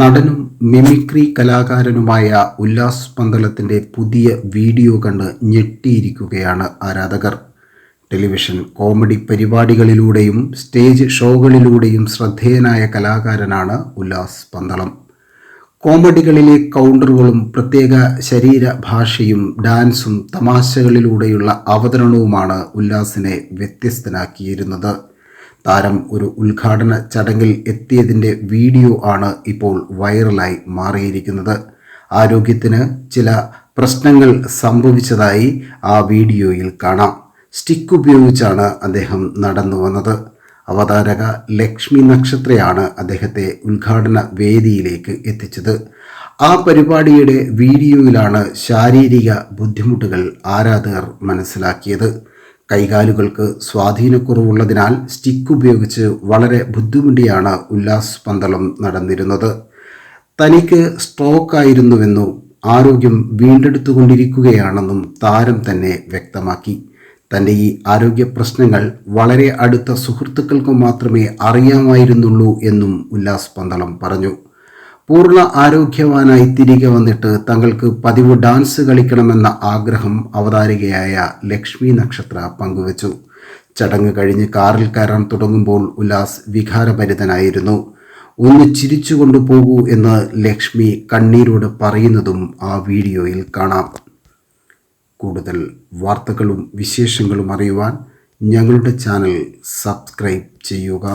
നടനും മിമിക്രി കലാകാരനുമായ ഉല്ലാസ് പന്തളത്തിന്റെ പുതിയ വീഡിയോ കണ്ട് ഞെട്ടിയിരിക്കുകയാണ് ആരാധകർ. ടെലിവിഷൻ കോമഡി പരിപാടികളിലൂടെയും സ്റ്റേജ് ഷോകളിലൂടെയും ശ്രദ്ധേയനായ കലാകാരനാണ് ഉല്ലാസ് പന്തളം. കോമഡികളിലെ കൗണ്ടറുകളും പ്രത്യേക ശരീരഭാഷയും ഡാൻസും തമാശകളിലൂടെയുള്ള അവതരണവുമാണ് ഉല്ലാസിനെ വ്യത്യസ്തനാക്കിയിരുന്നത്. താരം ഒരു ഉദ്ഘാടന ചടങ്ങിൽ എത്തിയതിന്റെ വീഡിയോ ആണ് ഇപ്പോൾ വൈറലായി മാറിയിരിക്കുന്നത്. ആരോഗ്യത്തിന് ചില പ്രശ്നങ്ങൾ സംഭവിച്ചതായി ആ വീഡിയോയിൽ കാണാം. സ്റ്റിക്ക് ഉപയോഗിച്ചാണ് അദ്ദേഹം നടന്നു വന്നത്. അവതാരക ലക്ഷ്മി നക്ഷത്രയാണ് അദ്ദേഹത്തെ ഉദ്ഘാടന വേദിയിലേക്ക് എത്തിച്ചത്. ആ പരിപാടിയുടെ വീഡിയോയിലാണ് ശാരീരിക ബുദ്ധിമുട്ടുകൾ ആരാധകർ മനസ്സിലാക്കിയത്. കൈകാലുകൾക്ക് സ്വാധീനക്കുറവുള്ളതിനാൽ സ്റ്റിക്ക് ഉപയോഗിച്ച് വളരെ ബുദ്ധിമുട്ടിയാണ് ഉല്ലാസ് പന്തളം നടന്നിരുന്നത്. തനിക്ക് സ്ട്രോക്ക് ആയിരുന്നുവെന്നും ആരോഗ്യം വീണ്ടെടുത്തുകൊണ്ടിരിക്കുകയാണെന്നും താരം തന്നെ വ്യക്തമാക്കി. തന്റെ ഈ ആരോഗ്യ പ്രശ്നങ്ങൾ വളരെ അടുത്ത സുഹൃത്തുക്കൾക്ക് മാത്രമേ അറിയാമായിരുന്നുള്ളൂ എന്നും ഉല്ലാസ് പന്തളം പറഞ്ഞു. പൂർണ ആരോഗ്യവാനായി തിരികെ വന്നിട്ട് തങ്ങൾക്ക് പതിവ് ഡാൻസ് കളിക്കണമെന്ന ആഗ്രഹം അവതാരികയായ ലക്ഷ്മി നക്ഷത്ര പങ്കുവച്ചു. ചടങ്ങ് കഴിഞ്ഞ് കാറിൽ കയറാൻ തുടങ്ങുമ്പോൾ ഉല്ലാസ് വികാരഭരിതനായിരുന്നു. ഒന്ന് ചിരിച്ചു കൊണ്ടുപോകൂ എന്ന് ലക്ഷ്മി കണ്ണീരോട് പറയുന്നതും ആ വീഡിയോയിൽ കാണാം. കൂടുതൽ വാർത്തകളും വിശേഷങ്ങളും അറിയുവാൻ ഞങ്ങളുടെ ചാനൽ സബ്സ്ക്രൈബ് ചെയ്യുക.